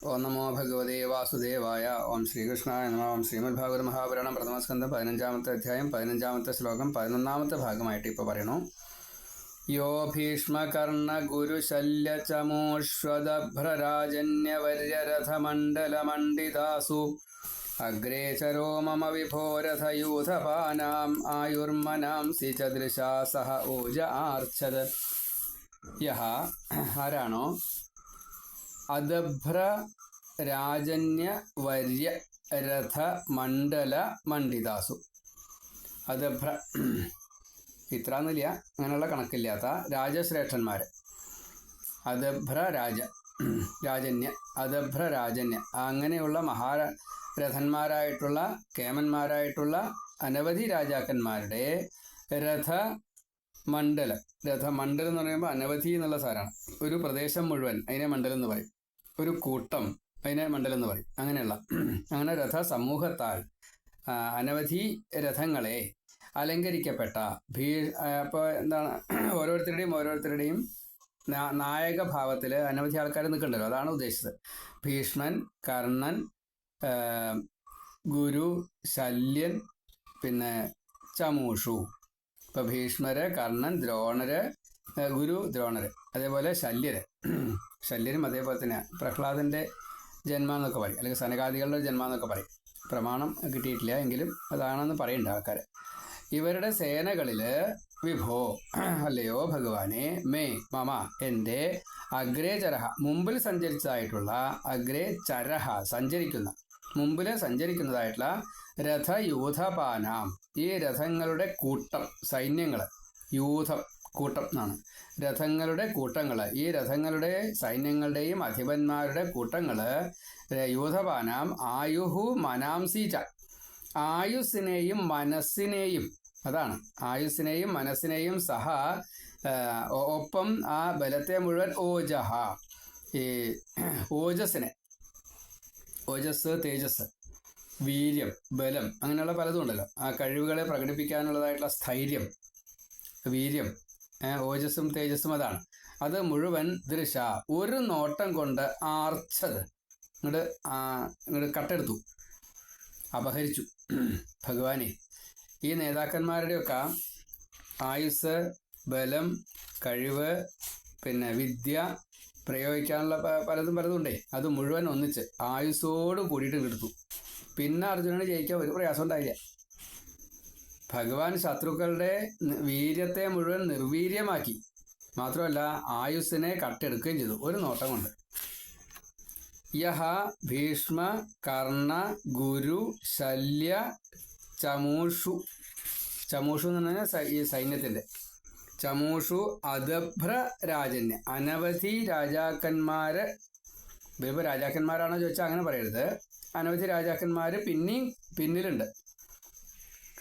ഓം നമോ ഭഗവതേ വാസുദേവായ ഓം ശ്രീകൃഷ്ണായ നമ ഓം ശ്രീമദ് ഭാഗവത മഹാപുരാണം പ്രഥമസ്കന്ധം പതിനഞ്ചാമത്തെ അധ്യായം പതിനഞ്ചാമത്തെ ശ്ലോകം പതിനൊന്നാമത്തെ ഭാഗമായിട്ട് ഇപ്പൊ പറയണു. യോ ഭീഷ്മകർണ ഗുരുശല്യ ചമോഷ്വദഭ്രരാജന്യവര്യരഥമണ്ഡലമണ്ഡിതാസു അഗ്രേ ചരോ മമ വിഭോരഥയൂഥപാനാം ആയുർമനാംസി ചദൃശാ സഹ ഊജ ആർച്ചത്. യഹ ആരാണോ? അദഭ്ര രാജന്യ വര്യ രഥ മണ്ഡല മണ്ഡിതാസു അദഭ്ര ഇത്ര എന്നില്ല അങ്ങനെയുള്ള കണക്കില്ലാത്ത രാജശ്രേഷ്ഠന്മാർ അദഭ്ര രാജ രാജന്യ അദഭ്ര രാജന്യ അങ്ങനെയുള്ള മഹാരഥന്മാരായിട്ടുള്ള കേമന്മാരായിട്ടുള്ള അനവധി രാജാക്കന്മാരുടെ രഥ മണ്ഡലം രഥമണ്ഡലം എന്ന് പറയുമ്പോൾ അനവധി എന്നുള്ള സാരാണ്. ഒരു പ്രദേശം മുഴുവൻ അതിനെ മണ്ഡലം എന്ന് പറയും. ഒരു കൂട്ടം അതിനെ മണ്ഡലം എന്ന് പറയും. അങ്ങനെയുള്ള അങ്ങനെ രഥ സമൂഹത്താൽ അനവധി രഥങ്ങളെ അലങ്കരിക്കപ്പെട്ട ഭീ അപ്പോൾ എന്താണ് ഓരോരുത്തരുടെയും ഓരോരുത്തരുടെയും നായക ഭാവത്തിൽ അനവധി ആൾക്കാർ നിൽക്കണ്ടല്ലോ. അതാണ് ഉദ്ദേശിച്ചത്. ഭീഷ്മൻ കർണൻ ഗുരു ശല്യൻ പിന്നെ ചമൂഷു. ഇപ്പൊ ഭീഷ്മര് കർണൻ ദ്രോണര് ഗുരു ദ്രോണര് അതേപോലെ ശല്യര്. ശല്യരും അതേപോലെ തന്നെ പ്രഹ്ലാദന്റെ ജന്മ എന്നൊക്കെ പറയും. അല്ലെങ്കിൽ സനകാദികളുടെ ജന്മ എന്നൊക്കെ പറയും. പ്രമാണം കിട്ടിയിട്ടില്ല എങ്കിലും അതാണെന്ന് പറയുന്നുണ്ട് ആൾക്കാർ ഇവരുടെ സേനകളിൽ വിഭോ അല്ലയോ ഭഗവാനെ മേ മമ എന്റെ അഗ്രേചരഹ മുമ്പിൽ സഞ്ചരിച്ചതായിട്ടുള്ള അഗ്രേ ചരഹ സഞ്ചരിക്കുന്ന മുമ്പിൽ സഞ്ചരിക്കുന്നതായിട്ടുള്ള രഥയൂഥപാനാം ഈ രഥങ്ങളുടെ കൂട്ടം സൈന്യങ്ങൾ യൂഥം കൂട്ടം എന്നാണ്. രഥങ്ങളുടെ കൂട്ടങ്ങൾ ഈ രഥങ്ങളുടെ സൈന്യങ്ങളുടെയും അധിപന്മാരുടെ കൂട്ടങ്ങൾ യൂഥപാനാം ആയുഹു മനാംസീച ആയുസ്സിനെയും മനസ്സിനെയും അതാണ്. ആയുസ്സിനെയും മനസ്സിനെയും സഹ ഒപ്പം ആ ബലത്തെ മുഴുവൻ ഓജഹ ഈ ഓജസ്സിനെ. ഓജസ് തേജസ് വീര്യം ബലം അങ്ങനെയുള്ള പലതും ഉണ്ടല്ലോ. ആ കഴിവുകളെ പ്രകടിപ്പിക്കാനുള്ളതായിട്ടുള്ള സ്ഥൈര്യം വീര്യം ഓജസ്സും തേജസ്സും അതാണ്. അത് മുഴുവൻ ദൃശ ഒരു നോട്ടം കൊണ്ട് ആർച്ചത്. ഇങ്ങോട്ട് ഇങ്ങോട്ട് കട്ടെടുത്തു. അപഹരിച്ചു. ഭഗവാനെ ഈ നേതാക്കന്മാരുടെയൊക്കെ ആയുസ് ബലം കഴിവ് പിന്നെ വിദ്യ പ്രയോഗിക്കാനുള്ള പലതും പലതും ഉണ്ടേ അത് മുഴുവൻ ഒന്നിച്ച് ആയുസ്സോട് കൂടിയിട്ട് എടുത്തു. പിന്നെ അർജുനന് ജയിക്കാൻ ഒരു പ്രയാസം ഉണ്ടായില്ല. ഭഗവാൻ ശത്രുക്കളുടെ വീര്യത്തെ മുഴുവൻ നിർവീര്യമാക്കി. മാത്രമല്ല ആയുസ്സിനെ കട്ടെടുക്കുകയും ചെയ്തു. ഒരു നോട്ടം കൊണ്ട് യഹ ഭീഷ്മ കർണ ഗുരു ശല്യ ചമൂഷു ചമൂഷു എന്ന് പറഞ്ഞാൽ ഈ സൈന്യത്തിന്റെ. ചമൂഷു അദഭ്ര രാജന്യ അനവധി രാജാക്കന്മാര് ഇവരിപ്പോ രാജാക്കന്മാരാണോ ചോദിച്ചാൽ അങ്ങനെ പറയരുത്. അനവധി രാജാക്കന്മാർ പിന്നെയും പിന്നിലുണ്ട്.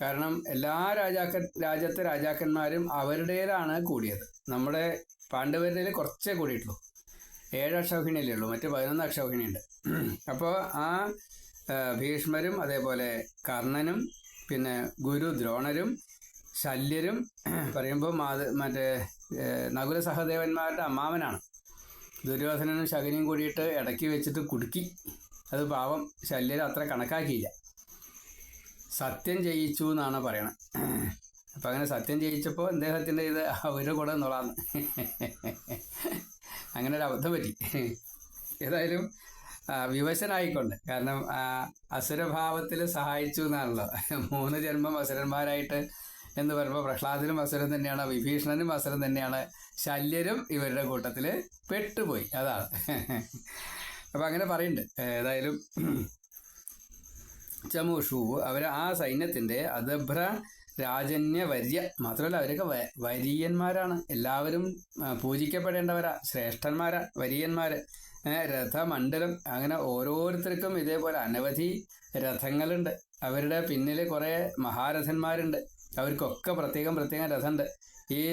കാരണം എല്ലാ രാജാക്ക രാജ്യത്തെ രാജാക്കന്മാരും അവരുടേതാണ് കൂടിയത്. നമ്മുടെ പാണ്ഡവരുടെ കുറച്ചേ കൂടിയിട്ടുള്ളൂ. ഏഴ് അക്ഷൗഹിണിയല്ലേ ഉള്ളൂ. മറ്റ് പതിനൊന്ന് അക്ഷൗഹിണിയുണ്ട്. അപ്പോൾ ആ ഭീഷ്മരും അതേപോലെ കർണനും പിന്നെ ഗുരു ദ്രോണരും ശല്യരും പറയുമ്പോൾ മാത മറ്റേ നകുല സഹദേവന്മാരുടെ അമ്മാവനാണ്. ദുര്യോധനനും ശകനിയും കൂടിയിട്ട് ഇടയ്ക്ക് വെച്ചിട്ട് കുടുക്കി. അത് പാവം ശല്യർ അത്ര കണക്കാക്കിയില്ല. സത്യം ചെയ്യിച്ചു എന്നാണ് പറയണത്. അപ്പം അങ്ങനെ സത്യം ചെയ്യിച്ചപ്പോൾ അദ്ദേഹത്തിന്റെ ഇത് അവരുടെ കൂടെ നിന്നോളാന്ന് അങ്ങനെ ഒരു അബദ്ധം പറ്റി. ഏതായാലും വിവശനായിക്കൊണ്ട്. കാരണം അസുരഭാവത്തിൽ സഹായിച്ചു എന്നാണല്ലോ. മൂന്ന് ജന്മം അസുരന്മാരായിട്ട് എന്ന് പറയുമ്പോൾ പ്രഹ്ലാദനും അസുരൻ തന്നെയാണ് വിഭീഷണനും അസുരൻ തന്നെയാണ്. ശല്യരും ഇവരുടെ കൂട്ടത്തിൽ പെട്ടുപോയി. അതാണ്. അപ്പം അങ്ങനെ പറയുന്നുണ്ട്. ഏതായാലും ചമൂഷു അവർ ആ സൈന്യത്തിന്റെ രാജന്യ വര്യ മാത്രമല്ല അവരൊക്കെ വരിയന്മാരാണ്. എല്ലാവരും പൂജിക്കപ്പെടേണ്ടവരാ. ശ്രേഷ്ഠന്മാരാ വരിയന്മാർ രഥമണ്ഡലം അങ്ങനെ ഓരോരുത്തർക്കും ഇതേപോലെ അനവധി രഥങ്ങളുണ്ട്. അവരുടെ പിന്നിൽ കുറേ മഹാരഥന്മാരുണ്ട്. അവർക്കൊക്കെ പ്രത്യേകം പ്രത്യേകം രഥമുണ്ട് ഈ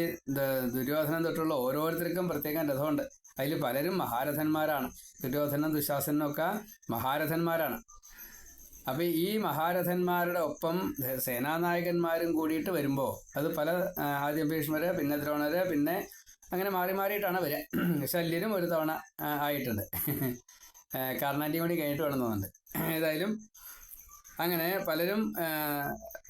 ദുര്യോധനം തൊട്ടുള്ള ഓരോരുത്തർക്കും പ്രത്യേകം രഥമുണ്ട്. അതിൽ പലരും മഹാരഥന്മാരാണ്. ദുര്യോധനം ദുശാസനൊക്കെ മഹാരഥന്മാരാണ്. അപ്പൊ ഈ മഹാരഥന്മാരുടെ ഒപ്പം സേനാനായകന്മാരും കൂടിയിട്ട് വരുമ്പോ അത് പല ആദ്യം ഭീഷ്മര് പിന്നെ ദ്രോണര് പിന്നെ അങ്ങനെ മാറി മാറിയിട്ടാണ് വരിക ശല്യനും ഒരു തവണ ആയിട്ടുണ്ട്. കർണാന്റെയും കൂടി കഴിഞ്ഞിട്ട് വേണം തോന്നുന്നുണ്ട്. ഏതായാലും അങ്ങനെ പലരും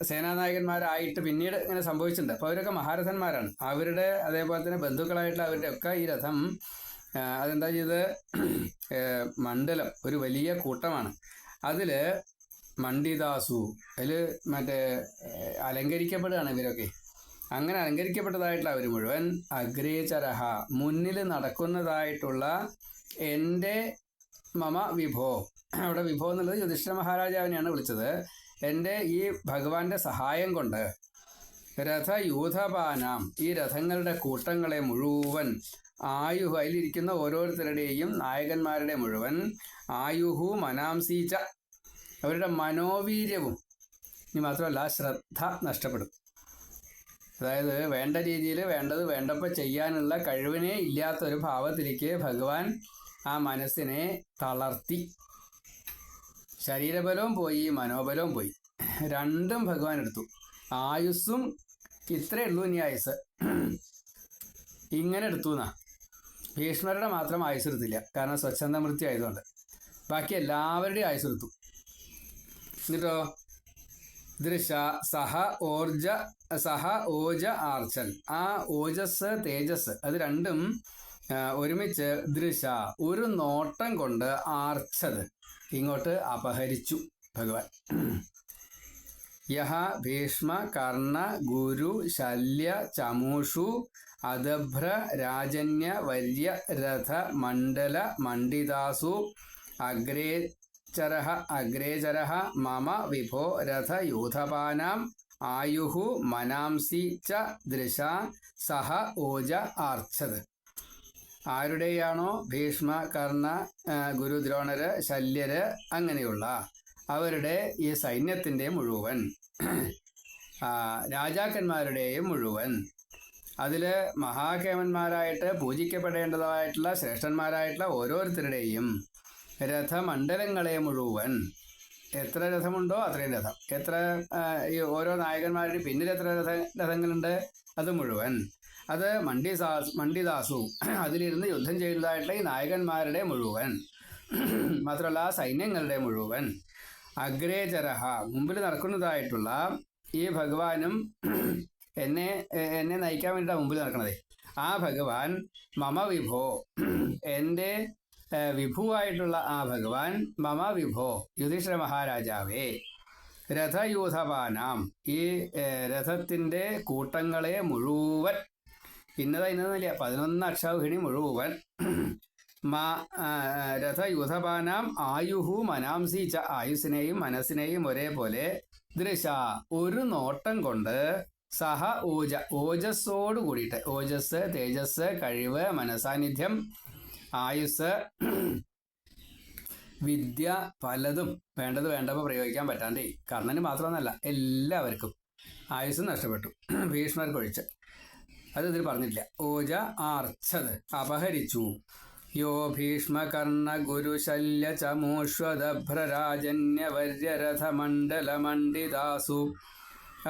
സേനാനായകന്മാരായിട്ട് പിന്നീട് ഇങ്ങനെ സംഭവിച്ചിട്ടുണ്ട്. അപ്പോൾ അവരൊക്കെ മഹാരഥന്മാരാണ്. അവരുടെ അതേപോലെ തന്നെ ബന്ധുക്കളായിട്ടുള്ള അവരുടെ ഒക്കെ ഈ രഥം അതെന്താ ചെയ്ത് മണ്ഡലം ഒരു വലിയ കൂട്ടമാണ്. അതിൽ മണ്ഡിദാസു അതിൽ മറ്റേ അലങ്കരിക്കപ്പെടുകയാണ് ഇവരൊക്കെ. അങ്ങനെ അലങ്കരിക്കപ്പെട്ടതായിട്ടുള്ള അവർ മുഴുവൻ അഗ്രേചരഹ മുന്നിൽ നടക്കുന്നതായിട്ടുള്ള എന്റെ മമ വിഭോ. അവിടെ വിഭോ എന്നുള്ളത് യുധിഷ്ഠിര മഹാരാജാവിനെയാണ് വിളിച്ചത്. എന്റെ ഈ ഭഗവാന്റെ സഹായം കൊണ്ട് രഥയൂഥപാനാം ഈ രഥങ്ങളുടെ കൂട്ടങ്ങളെ മുഴുവൻ ആയുഹു അതിലിരിക്കുന്ന ഓരോരുത്തരുടെയും നായകന്മാരുടെ മുഴുവൻ ആയുഹു മനാംസീച്ച അവരുടെ മനോവീര്യവും ഇനി മാത്രമല്ല ശ്രദ്ധ നഷ്ടപ്പെടും. അതായത് വേണ്ട രീതിയിൽ വേണ്ടത് വേണ്ടപ്പോൾ ചെയ്യാനുള്ള കഴിവിനെ ഇല്ലാത്തൊരു ഭാവത്തിലേക്ക് ഭഗവാൻ ആ മനസ്സിനെ തളർത്തി. ശരീരബലവും പോയി മനോബലവും പോയി. രണ്ടും ഭഗവാൻ എടുത്തു. ആയുസ്സും ഇത്രയേ ഉള്ളൂ ഇനി ആയുസ് ഇങ്ങനെ എടുത്തു എന്നാ. ഭീഷ്മരുടെ മാത്രം ആയുസ് എടുത്തില്ല. കാരണം സ്വച്ഛന്ത മൃത്യു ആയതുകൊണ്ട്. ബാക്കി എല്ലാവരുടെയും ആയുസ് എടുത്തു. എന്നിട്ടോ? ദൃശ സഹ ഓർജ സഹ ഓജ ആർച്ചൻ. ആ ഓജസ് തേജസ് അത് രണ്ടും ഒരുമിച്ച് ദൃശ ഒരു നോട്ടം കൊണ്ട് ആർച്ചത്. ഇങ്ങോട്ട് അപഹരിച്ചു ഭഗവാൻ. യഹ ഭീഷ്മ കർണ ഗുരു ശല്യ ചമൂഷു അദഭ്ര രാജന്യ വല്യ രഥ മണ്ഡല മണ്ഡിതാസു അഗ്രേചരഃ അഗ്രേചരഹ മമ വിഭോ രഥയൂഥപാനാം ആയുഹു മനാംസി ച ദൃശ സഹ ഓജ ആർച്ചത് ആരുടെയാണോ ഭീഷ്മ കർണ ഗുരുദ്രോണര് ഗുരു ദ്രോണര് ശല്യര് അങ്ങനെയുള്ള അവരുടെ ഈ സൈന്യത്തിന്റെ മുഴുവൻ രാജാക്കന്മാരുടെയും മുഴുവൻ അതിൽ മഹാകേമന്മാരായിട്ട് പൂജിക്കപ്പെടേണ്ടതായിട്ടുള്ള ശ്രേഷ്ഠന്മാരായിട്ടുള്ള ഓരോരുത്തരുടെയും രഥമണ്ഡലങ്ങളെ മുഴുവൻ. എത്ര രഥമുണ്ടോ അത്രയും രഥം. എത്ര ഈ ഓരോ നായകന്മാരുടെയും പിന്നിൽ എത്ര രഥ രഥങ്ങളുണ്ട്? അത് മുഴുവൻ. അത് മണ്ഡിസാസ് മണ്ഡിദാസു അതിലിരുന്ന് യുദ്ധം ചെയ്യുന്നതായിട്ടുള്ള ഈ നായകന്മാരുടെ മുഴുവൻ. മാത്രമല്ല സൈന്യങ്ങളുടെ മുഴുവൻ. അഗ്രേചരഹ മുമ്പിൽ നടക്കുന്നതായിട്ടുള്ള ഈ ഭഗവാനും എന്നെ എന്നെ നയിക്കാൻ വേണ്ടിയിട്ടാണ് മുമ്പിൽ നടക്കണത്. ആ ഭഗവാൻ മമ വിഭോ എന്റെ വിഭുവായിട്ടുള്ള ആ ഭഗവാൻ മമ വിഭോ യുധിഷ്ഠ മഹാരാജാവേ. രഥയൂഥപാനാം ഈ രഥത്തിന്റെ കൂട്ടങ്ങളെ മുഴുവൻ ഇന്നതാ ഇന്നതല്ല പതിനൊന്ന് അക്ഷൗഹിണി മുഴുവൻ മാ ആയുഹു ച ആയുസിനെയും മനസ്സിനെയും ഒരേപോലെ ദൃശ ഒരു നോട്ടം കൊണ്ട് സഹ ഓജ ഓജസ്സോട് കൂടിയിട്ട് ഓജസ് തേജസ് കഴിവ് മനസാന്നിധ്യം ആയുസ് വിദ്യ പലതും വേണ്ടത് വേണ്ടപ്പോൾ പ്രയോഗിക്കാൻ പറ്റാണ്ടേ കർണന് മാത്രമെന്നല്ല എല്ലാവർക്കും ആയുസ് നഷ്ടപ്പെട്ടു. ഭീഷ്മർക്കൊഴിച്ച് അത് ഇതിൽ പറഞ്ഞില്ല ഓജ ആർച്ചത് അപഹരിച്ചു. യോ ഭീഷ്മകർണ ഗുരുശല്യ ചമൂഷ്വദഭ്രരാജന്യവര്യരഥമണ്ഡലമണ്ഡിതാസു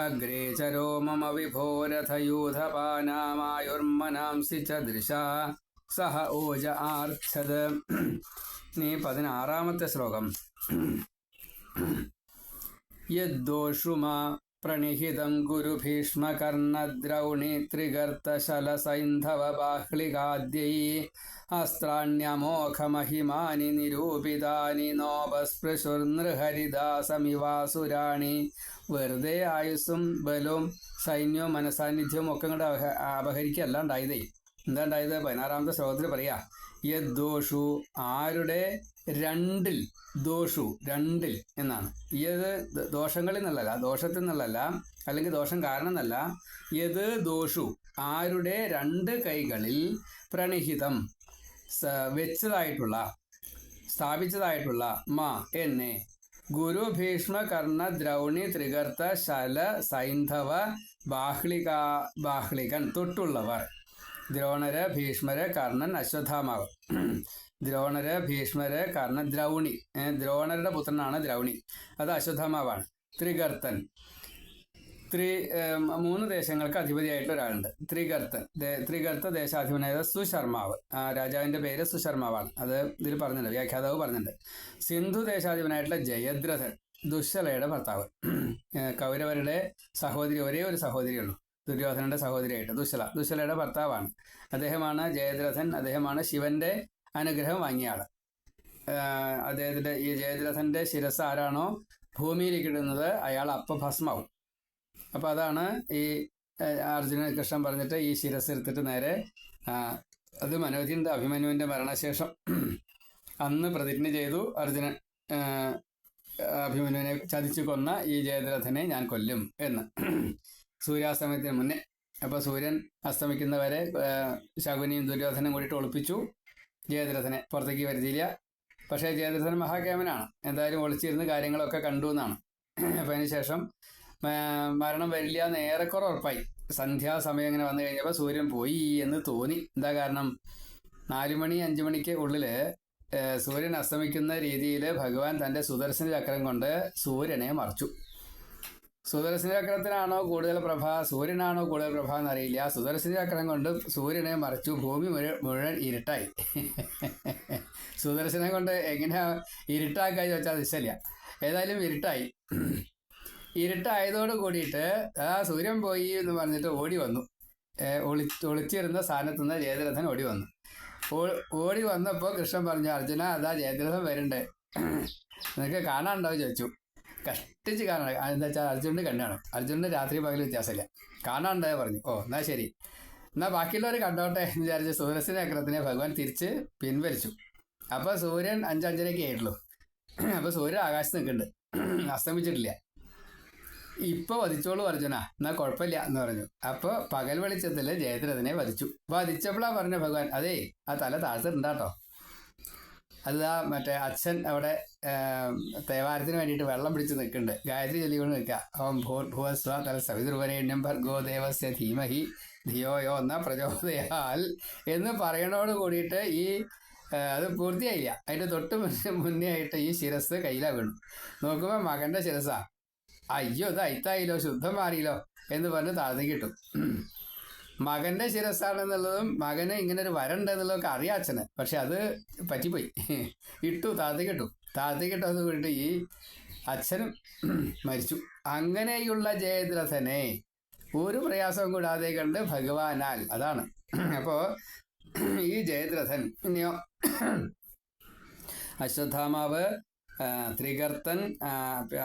അഗ്രേചരോ മമ വിഭോരഥയൂഥപാനാമായുർമനാംസി ച ദൃശാ. സഹ ഓജ ആർച്ചത് നീ പതിനാറാമത്തെ ശ്ലോകം. യദ്ദോഷുമാ പ്രണിഹിതം ഗുരുഭീഷ്മകർണദ്രൗണി ത്രിഗർത്തശലസൈന്ധവ ബാഹ്ലികാദ്യൈ അസ്ത്രാണ്യമോഘമഹിമാനി നിരൂപിതാനി നോപസ്പൃശുർനൃഹരിദാസമിവാസുരാണി. വെറുതെ ആയുസ്സും ബലവും സൈന്യവും മനസാന്നിധ്യവും ഒക്കെ കൂടെ അപഹ- അപഹരിക്കല്ല ഉണ്ടായതേ എന്താ ഉണ്ടായത് പതിനാറാമത്തെ ശ്ലോകത്തിൽ പറയാ യദ്ദോഷു ആരുടെ? രണ്ടിൽ ദോഷു രണ്ടിൽ എന്നാണ്. ഇത് ദോഷങ്ങളിൽ നിന്നല്ല ദോഷത്തിൽ നിന്നുള്ളല്ല അല്ലെങ്കിൽ ദോഷം കാരണം എന്നല്ല. യത് ദോഷു ആരുടെ? രണ്ട് കൈകളിൽ പ്രണിഹിതം വെച്ചതായിട്ടുള്ള സ്ഥാപിച്ചതായിട്ടുള്ള മാ എന്നെ. ഗുരു ഭീഷ്മ കർണ ദ്രൗണി ത്രികർത്ത ശല സൈന്ധവ ബാഹ്ലിക ബാഹ്ലികൻ തൊട്ടുള്ളവർ. ദ്രോണര് ഭീഷ്മര് കർണൻ അശ്വത്ഥാമാവ്. ദ്രോണര് ഭീഷ്മര് കർണൻ ദ്രൗണി. ദ്രോണരുടെ പുത്രനാണ് ദ്രൗണി. അത് അശ്വത്ഥാമാവാണ്. ത്രികർത്തൻ ത്രി മൂന്ന് ദേശങ്ങൾക്ക് അധിപതിയായിട്ട് ഒരാളുണ്ട്. ത്രികർത്തൻ ത്രികർത്ത ദേശാധിപനായ സുശർമാവ്. രാജാവിന്റെ പേര് സുശർമാവാണ്. അത് ഇതിൽ പറഞ്ഞിട്ടുണ്ട് വ്യാഖ്യാതാവ് പറഞ്ഞിട്ടുണ്ട്. സിന്ധു ദേശാധിപനായിട്ടുള്ള ജയദ്രഥൻ ദുശ്ശലയുടെ ഭർത്താവ്. കൗരവരുടെ സഹോദരി ഒരേ ഒരു സഹോദരിയുള്ളൂ. ദുര്യോധനന്റെ സഹോദരിയായിട്ട് ദുശല ദുശലയുടെ ഭർത്താവാണ്. അദ്ദേഹമാണ് ജയദ്രഥൻ അദ്ദേഹമാണ് ശിവന്റെ അനുഗ്രഹം വാങ്ങിയ ആൾ. അദ്ദേഹത്തിന്റെ ഈ ജയദ്രഥന്റെ ശിരസ് ആരാണോ ഭൂമിയിലേക്ക് ഇടുന്നത് അയാൾ അപ്പ ഭസ്മാവും അപ്പൊ അതാണ് ഈ അർജുന കൃഷ്ണൻ പറഞ്ഞിട്ട് ഈ ശിരസ് എടുത്തിട്ട് നേരെ അത് മനോജിന്റെ അഭിമന്യുവിന്റെ മരണശേഷം അന്ന് പ്രതിജ്ഞ ചെയ്തു അർജുനൻ അഭിമന്യുവിനെ ചതിച്ചു കൊന്ന ഈ ജയദ്രഥനെ ഞാൻ കൊല്ലും എന്ന്. സൂര്യാസ്തമയത്തിന് മുന്നേ. അപ്പൊ സൂര്യൻ അസ്തമിക്കുന്നവരെ ശകുനിയും ദുര്യോധനും കൂടിയിട്ട് ഒളിപ്പിച്ചു. ജയദ്രഥനെ പുറത്തേക്ക് വരുത്തിയില്ല. പക്ഷേ ജയദ്രഥൻ മഹാകേമനാണ് എന്തായാലും ഒളിച്ചിരുന്ന് കാര്യങ്ങളൊക്കെ കണ്ടു എന്നാണ്. അപ്പം അതിനുശേഷം മരണം വരില്ല എന്ന് ഏറെക്കുറെ ഉറപ്പായി. സന്ധ്യാസമയം ഇങ്ങനെ വന്നു കഴിഞ്ഞപ്പോൾ സൂര്യൻ പോയി എന്ന് തോന്നി. എന്താ കാരണം? നാലു മണി അഞ്ചു മണിക്ക് ഉള്ളിൽ സൂര്യൻ അസ്തമിക്കുന്ന രീതിയിൽ ഭഗവാൻ തന്റെ സുദർശന ചക്രം കൊണ്ട് സൂര്യനെ മറച്ചു. സുദർശന ചക്രത്തിനാണോ കൂടുതൽ പ്രഭ സൂര്യനാണോ കൂടുതൽ പ്രഭ എന്നറിയില്ല. സുദർശന ചക്രം കൊണ്ട് സൂര്യനെ മറിച്ചു ഭൂമി മുഴു- മുഴുവൻ ഇരുട്ടായി. സുദർശനം കൊണ്ട് എങ്ങനെയാ ഇരുട്ടാക്കായി ചോദിച്ചാൽ ദിശയില്ല ഏതായാലും ഇരുട്ടായി. ഇരുട്ടായതോട് കൂടിയിട്ട് ആ സൂര്യൻ പോയി എന്ന് പറഞ്ഞിട്ട് ഓടി വന്നു. ഒളി ഒളിച്ചിരുന്ന സ്ഥാനത്ത് നിന്ന് ജയദ്രഥൻ ഓടി വന്നു. ഓടി വന്നപ്പോൾ കൃഷ്ണൻ പറഞ്ഞു അർജുന അതാ ജയദ്രഥൻ വരണ്ടേ. നിനക്ക് കാണാനുണ്ടോ ചോദിച്ചു. കഷ്ടിച്ച് കാണണം. എന്താ വെച്ചാൽ അർജുനന്റെ കണ്ണാണ്. അർജുനന്റെ രാത്രി പകൽ വ്യത്യാസമില്ല. കാണാണ്ടായ പറഞ്ഞു? ഓ എന്നാ ശരി. എന്നാ ബാക്കിയുള്ളവർ കണ്ടോട്ടെ എന്ന് വിചാരിച്ച് സൂര്യസിന്റെ അക്രത്തിനെ ഭഗവാൻ തിരിച്ച് പിൻവലിച്ചു. അപ്പൊ സൂര്യൻ അഞ്ചഞ്ചരയ്ക്ക് ആയിട്ടുള്ളൂ. അപ്പൊ സൂര്യൻ ആകാശത്ത് നിൽക്കുന്നുണ്ട്. അസ്തമിച്ചിട്ടില്ല. ഇപ്പൊ വധിച്ചോളൂ അർജുന. എന്നാ കുഴപ്പമില്ല എന്ന് പറഞ്ഞു. അപ്പൊ പകൽ വെളിച്ചത്തിൽ ജയദ്രഥനെ വധിച്ചു. വധിച്ചപ്പോഴാ പറഞ്ഞ ഭഗവാൻ അതേ ആ തല താഴ്ത്തിട്ടുണ്ടാട്ടോ അത് ആ മറ്റേ അച്ഛൻ അവിടെ തേവാരത്തിന് വേണ്ടിയിട്ട് വെള്ളം പിടിച്ച് നിൽക്കുന്നുണ്ട്. ഗായത്രി ചൊല്ലിക്കൊണ്ട് നിൽക്കുക. അവൻ ഭൂർ ഭൂവസ്വ തല സവിതുർവരേണ്യം ഭർഗോ ദേവസ്യ ധീമഹി ധിയോയോ എന്ന പ്രചോദയാൽ എന്ന് പറയണോട് കൂടിയിട്ട് ഈ അത് പൂർത്തിയായില്ല. അതിന്റെ തൊട്ട് മുന്നേ ആയിട്ട് ഈ ശിരസ് കയ്യിലാ വീണു നോക്കുമ്പോൾ മകന്റെ ശിരസാ അയ്യോ ഇത് അയിത്തായില്ലോ ശുദ്ധം മാറിയില്ലോ എന്ന് പറഞ്ഞ് താഴ്ന്നു കിട്ടും മകന്റെ ശിരസാണെന്നുള്ളതും മകന് ഇങ്ങനെ ഒരു വരണ്ടെന്നുള്ളതൊക്കെ അറിയാം അച്ഛന്. പക്ഷെ അത് പറ്റിപ്പോയി. ഇട്ടു താഴ്ത്തി കിട്ടും അത് കൊണ്ട് ഈ അച്ഛനും മരിച്ചു. അങ്ങനെയുള്ള ജയദ്രഥനെ ഒരു പ്രയാസവും കൂടാതെ കണ്ട് ഭഗവാനാൽ അതാണ്. അപ്പോ ഈ ജയദ്രഥൻ ഇനിയോ അശ്വത്ഥാമാവ് ത്രികർത്തൻ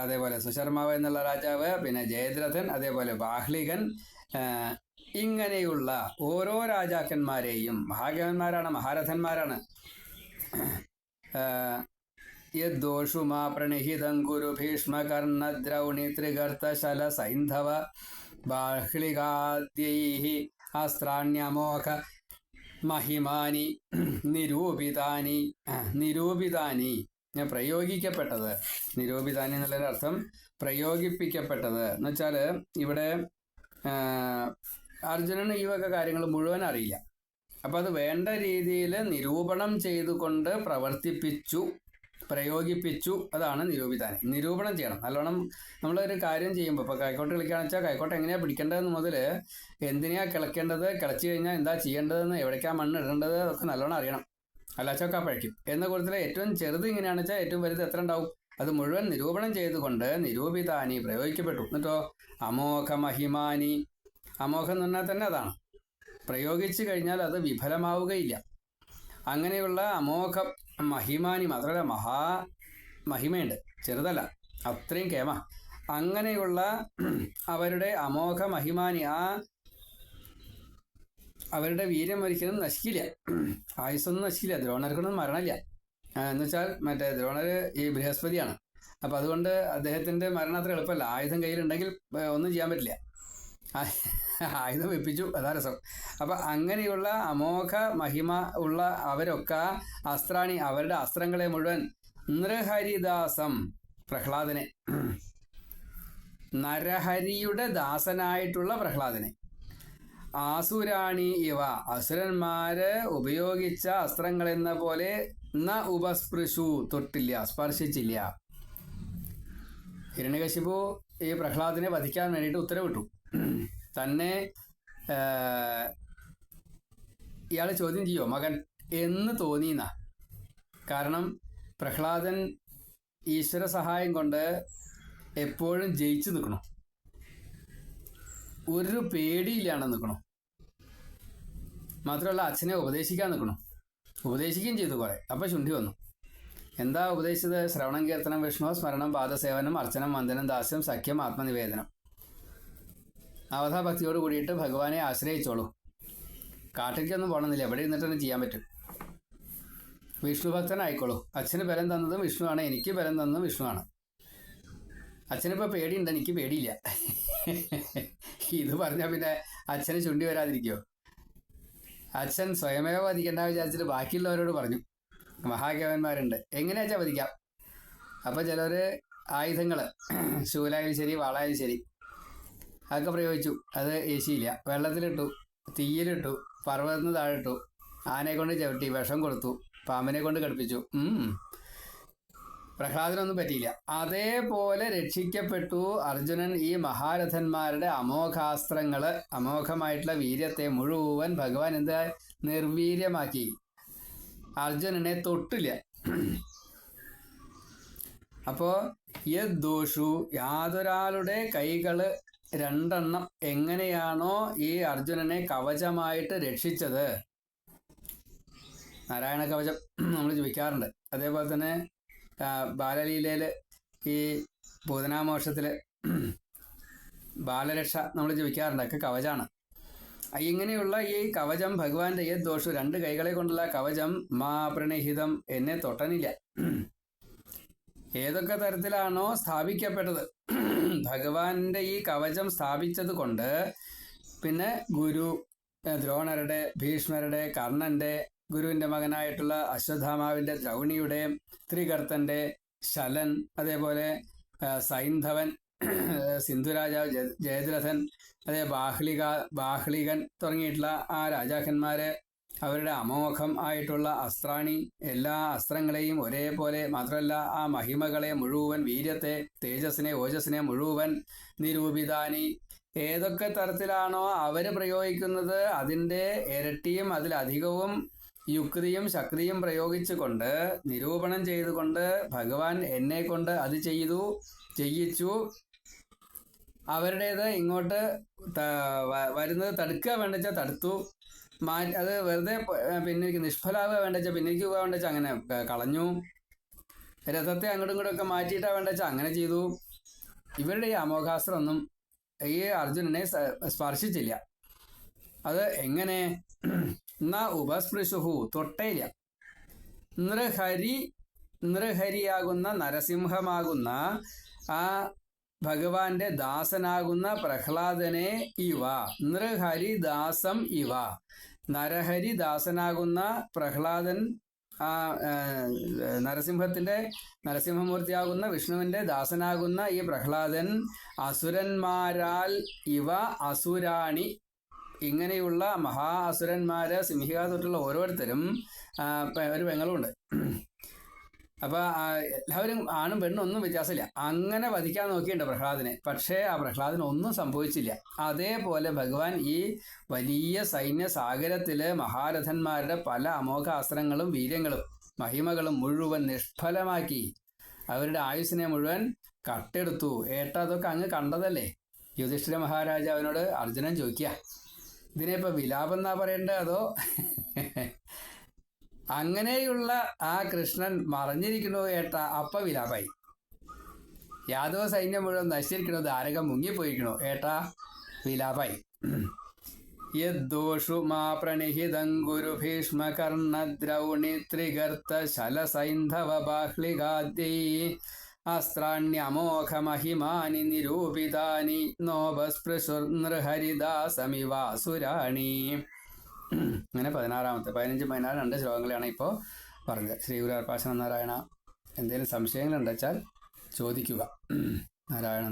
അതേപോലെ സുശർമാവ് എന്നുള്ള രാജാവ് പിന്നെ ജയദ്രഥൻ അതേപോലെ ബാഹ്ലികൻ ഇങ്ങനെയുള്ള ഓരോ രാജാക്കന്മാരെയും മഹാകവന്മാരാണ് മഹാരഥന്മാരാണ്. യദ്ദോഷുമാ പ്രണിഹിതം കുരു ഭീഷ്മകർണദ്രൗണി ത്രികർത്ത ശല സൈന്ധവ ബാഹ്ലികാദ്യൈ അസ്ത്രാണ്യമോഘ മഹിമാനി നിരൂപിതാനി. നിരൂപിതാനി പ്രയോഗിക്കപ്പെട്ടത്. നിരൂപിതാനി എന്നുള്ളൊരർത്ഥം പ്രയോഗിപ്പിക്കപ്പെട്ടത്. എന്നുവെച്ചാൽ ഇവിടെ അർജുനന് ഈ വക കാര്യങ്ങൾ മുഴുവൻ അറിയില്ല. അപ്പം അത് വേണ്ട രീതിയിൽ നിരൂപണം ചെയ്തുകൊണ്ട് പ്രവർത്തിപ്പിച്ചു പ്രയോഗിപ്പിച്ചു അതാണ് നിരൂപിതാനി നിരൂപണം ചെയ്യണം. നല്ലോണം നമ്മളൊരു കാര്യം ചെയ്യുമ്പോൾ ഇപ്പോൾ കൈക്കോട്ട് കളിക്കുകയാണെന്ന് വെച്ചാൽ കൈക്കോട്ട് എങ്ങനെയാണ് പിടിക്കേണ്ടതെന്ന് മുതൽ എന്തിനാ കിളക്കേണ്ടത് കിളച്ച് കഴിഞ്ഞാൽ എന്താ ചെയ്യേണ്ടതെന്ന് എവിടേക്കാ മണ്ണ് ഇടേണ്ടത് അതൊക്കെ നല്ലോണം അറിയണം. അല്ലാച്ചൊക്കെ പഴയ്ക്കും എന്ന കൂട്ടത്തിൽ ഏറ്റവും ചെറുത് ഇങ്ങനെയാണെന്ന് വെച്ചാൽ ഏറ്റവും വലുത് എത്ര ഉണ്ടാവും? അത് മുഴുവൻ നിരൂപണം ചെയ്തുകൊണ്ട് നിരൂപിതാനി പ്രയോഗിക്കപ്പെട്ടു. എന്നിട്ടോ അമോഘ മഹിമാനി അമോഘം എന്ന് പറഞ്ഞാൽ തന്നെ അതാണ്. പ്രയോഗിച്ചു കഴിഞ്ഞാൽ അത് വിഫലമാവുകയില്ല. അങ്ങനെയുള്ള അമോഘ മഹിമാനി മാത്രമല്ല മഹാ മഹിമയുണ്ട്. ചെറുതല്ല അത്രയും കേമ. അങ്ങനെയുള്ള അവരുടെ അമോഘ മഹിമാനി ആ അവരുടെ വീര്യം ഒരിക്കലും നശിക്കില്ല. ആയുസ്സൊന്നും നശിക്കില്ല ദ്രോണർക്കൊന്നും മരണമില്ല. ആ, എന്ന് വെച്ചാൽ മറ്റേ ദ്രോണർ ഈ ബൃഹസ്പതിയാണ്. അപ്പൊ അതുകൊണ്ട് അദ്ദേഹത്തിന്റെ മരണം അത്ര എളുപ്പമല്ല. ആയുധം കയ്യിലുണ്ടെങ്കിൽ ഒന്നും ചെയ്യാൻ പറ്റില്ല. ആയുധം വെപ്പിച്ചു. അതാ രസം. അപ്പൊ അങ്ങനെയുള്ള അമോഘ മഹിമ ഉള്ള അവരൊക്കെ അസ്ത്രാണി അവരുടെ അസ്ത്രങ്ങളെ മുഴുവൻ നൃഹരിദാസം പ്രഹ്ലാദനെ. നരഹരിയുടെ ദാസനായിട്ടുള്ള പ്രഹ്ലാദനെ. ആസുരാണി ഇവ. അസുരന്മാര് ഉപയോഗിച്ച അസ്ത്രങ്ങൾ എന്ന പോലെ ന ഉപസ്പൃശു തൊട്ടില്ല സ്പർശിച്ചില്ല. ഹിരണ്യകശിപു ഈ പ്രഹ്ലാദിനെ വധിക്കാൻ വേണ്ടിയിട്ട് ഉത്തരവിട്ടു. തന്നെ ഇയാളെ ചോദ്യം ചെയ്യോ? മകൻ എന്ന് തോന്നിയെന്ന. കാരണം പ്രഹ്ലാദൻ ഈശ്വര സഹായം കൊണ്ട് എപ്പോഴും ജയിച്ചു നിൽക്കണം. ഒരു പേടിയില്ലാണ്ട് നിൽക്കണം. മാത്രമല്ല അച്ഛനെ ഉപദേശിക്കാൻ നിൽക്കണം. ഉപദേശിക്കുകയും ചെയ്തു കുറെ. അപ്പൊ ശുണ്ഠി വന്നു. എന്താ ഉപദേശിച്ചത്? ശ്രവണം കീർത്തനം വിഷ്ണു സ്മരണം പാദസേവനം അർച്ചനം വന്ദനം ദാസ്യം സഖ്യം ആത്മനിവേദനം. അവധാഭക്തിയോട് കൂടിയിട്ട് ഭഗവാനെ ആശ്രയിച്ചോളൂ. കാട്ടിലേക്കൊന്നും പോകണമെന്നില്ല. എവിടെ ഇരുന്നിട്ട് തന്നെ ചെയ്യാൻ പറ്റും വിഷ്ണു ഭക്തനായിക്കോളൂ അച്ഛന് ബലം തന്നതും വിഷ്ണുവാണ് എനിക്ക് ബലം തന്നതും വിഷ്ണുവാണ് അച്ഛനിപ്പോൾ പേടിയുണ്ട്. എനിക്ക് പേടിയില്ല. ഇത് പറഞ്ഞാൽ പിന്നെ അച്ഛന് ചുണ്ടി വരാതിരിക്കുമോ അച്ഛൻ സ്വയമേവ വധിക്കണ്ട വിചാരിച്ചിട്ട് ബാക്കിയുള്ളവരോട് പറഞ്ഞു. മഹാകവന്മാരുണ്ട് എങ്ങനെയാച്ചാ വധിക്കാം? അപ്പോൾ ചിലർ ആയുധങ്ങൾ ശൂലായാലും ശരി വാളായാലും ശരി അതൊക്കെ പ്രയോഗിച്ചു. അത് ഏശിയില്ല. വെള്ളത്തിലിട്ടു തീയിലിട്ടു പർവതത്തിന് ഇട്ടു ആനയെ കൊണ്ട് ചവിട്ടി വിഷം കൊടുത്തു പാമ്പിനെ കൊണ്ട് കടുപ്പിച്ചു. പ്രഹ്ലാദനൊന്നും പറ്റിയില്ല. അതേപോലെ രക്ഷിക്കപ്പെട്ടു അർജുനൻ ഈ മഹാരഥന്മാരുടെ അമോഘാസ്ത്രങ്ങൾ അമോഘമായിട്ടുള്ള വീര്യത്തെ മുഴുവൻ ഭഗവാൻ എന്താ നിർവീര്യമാക്കി. അർജുനനെ തൊട്ടില്ല. അപ്പോ യദ്ദോഷു യാതൊരാളുടെ കൈകൾ രണ്ടെണ്ണം എങ്ങനെയാണോ ഈ അർജുനനെ കവചമായിട്ട് രക്ഷിച്ചത്? നാരായണ കവചം നമ്മൾ ജപിക്കാറുണ്ട് അതേപോലെ തന്നെ ബാലലീലയിൽ ഈ ഭൂതനാമോക്ഷത്തിൽ ബാലരക്ഷ നമ്മൾ ജപിക്കാറുണ്ട്. ഒക്കെ കവചാണ്. ഇങ്ങനെയുള്ള ഈ കവചം ഭഗവാന്റെ ഏത് ദോഷവും രണ്ട് കൈകളെ കൊണ്ടുള്ള കവചം മാ പ്രണഹിതം എന്നെ തൊട്ടനില്ല. ഏതൊക്കെ തരത്തിലാണോ സ്ഥാപിക്കപ്പെട്ടത്. ഭഗവാന്റെ ഈ കവചം സ്ഥാപിച്ചത് കൊണ്ട് പിന്നെ ഗുരു ദ്രോണരുടെ ഭീഷ്മരുടെ കർണന്റെ ഗുരുവിന്റെ മകനായിട്ടുള്ള അശ്വത്ഥാമാവിന്റെ ദ്രൗണിയുടെ ത്രികർത്തന്റെ ശലൻ അതേപോലെ സൈന്ധവൻ സിന്ധുരാജാവ് ജയദ്രഥൻ അതേ ബാഹ്ലിക ബാഹ്ലികൻ തുടങ്ങിയിട്ടുള്ള ആ രാജാക്കന്മാര് അവരുടെ അമോഘം ആയിട്ടുള്ള അസ്ത്രാണി എല്ലാ അസ്ത്രങ്ങളെയും ഒരേപോലെ മാത്രമല്ല ആ മഹിമകളെ മുഴുവൻ വീര്യത്തെ തേജസ്സിനെ ഓജസ്സിനെ മുഴുവൻ നിരൂപിതാനി. ഏതൊക്കെ തരത്തിലാണോ അവർ പ്രയോഗിക്കുന്നത് അതിന്റെ ഇരട്ടിയും അതിലധികവും യുക്തിയും ശക്തിയും പ്രയോഗിച്ചുകൊണ്ട് നിരൂപണം ചെയ്തുകൊണ്ട് ഭഗവാൻ എന്നെ കൊണ്ട് അത് ചെയ്തു ചെയ്യിച്ചു. അവരുടേത് ഇങ്ങോട്ട് വരുന്നത് തടുക്കുക വേണ്ടച്ചാൽ തടുത്തു. മാറ്റി അത് വെറുതെ പിന്നെ നിഷ്ഫലാവുക വേണ്ടച്ചാൽ പിന്നേക്ക് പോകാൻ അങ്ങനെ കളഞ്ഞു. രഥത്തെ അങ്ങോട്ടും ഇങ്ങോട്ടും ഒക്കെ മാറ്റിയിട്ടാ വേണ്ടച്ചാൽ അങ്ങനെ ചെയ്തു. ഇവരുടെ ഈ അമോഘാസ്ത്രമൊന്നും ഈ അർജുനനെ സ്പർശിച്ചില്ല. അത് എങ്ങനെ എന്നാ ഉപസ്പൃശുഹു തൊട്ടേയില്ല നൃഹരി നൃഹരിയാകുന്ന നരസിംഹമാകുന്ന ആ ഭഗവാന്റെ ദാസനാകുന്ന പ്രഹ്ലാദനെ ഇവ. നൃഹരിദാസം ഇവ. നരഹരിദാസനാകുന്ന പ്രഹ്ലാദൻ ആ നരസിംഹത്തിന്റെ നരസിംഹമൂർത്തിയാകുന്ന വിഷ്ണുവിന്റെ ദാസനാകുന്ന ഈ പ്രഹ്ലാദൻ അസുരന്മാരാൽ ഇവ അസുരാണി ഇങ്ങനെയുള്ള മഹാ അസുരന്മാര് സിംഹിക തൊട്ടുള്ള ഓരോരുത്തരും ഒരു പെങ്ങളുണ്ട്. അപ്പൊ എല്ലാവരും ആണും പെണ്ണും ഒന്നും വ്യത്യാസമില്ല. അങ്ങനെ വധിക്കാൻ നോക്കിയിട്ടുണ്ട് പ്രഹ്ലാദിനെ. പക്ഷേ ആ പ്രഹ്ലാദിന് ഒന്നും സംഭവിച്ചില്ല. അതേപോലെ ഭഗവാൻ ഈ വലിയ സൈന്യ സാഗരത്തിൽ മഹാരഥന്മാരുടെ പല അമോഘ അസ്ത്രങ്ങളും വീര്യങ്ങളും മഹിമകളും മുഴുവൻ നിഷ്ഫലമാക്കി. അവരുടെ ആയുസിനെ മുഴുവൻ കട്ടെടുത്തു. ഏട്ട അതൊക്കെ അങ്ങ് കണ്ടതല്ലേ? യുധിഷ്ഠിര മഹാരാജാവിനോട് അർജുനൻ ചോദിക്കുക ഇതിനെ വിലാപം എന്നാ പറയണ്ടേ അതോ? അങ്ങനെയുള്ള ആ കൃഷ്ണൻ മറഞ്ഞിരിക്കണോ ഏട്ട അപ്പ വിലാപായി. യാദവ സൈന്യം മുഴുവൻ നശിച്ചിരിക്കണോ ധാരകം മുങ്ങിപ്പോയിരിക്കണോ ഏട്ടാ വിലാപായി. യദ്ദോഷു മാ പ്രണിഹിതം ഗുരു ഭീഷ്മ കർണദ്രൗണി ത്രിഗർത്ത ശലസൈന്ധവ ബാഹ്ലികാദ്യൈ. അസ്ത്രാണ്യമോഘമഹിമാനി നിരൂപിതാനി നോപസ്പൃശുർഹരിദാസമിവാസുരാണി അങ്ങനെ പതിനാറാമത്തെ പതിനഞ്ച് പതിനാറ് രണ്ട് ശ്ലോകങ്ങളാണ് ഇപ്പോൾ പറഞ്ഞത്. ശ്രീ ഗുരുവാർപ്പാശന നാരായണ എന്തെങ്കിലും സംശയങ്ങൾ സംശയങ്ങളുണ്ടെച്ചാൽ ചോദിക്കുക. നാരായണ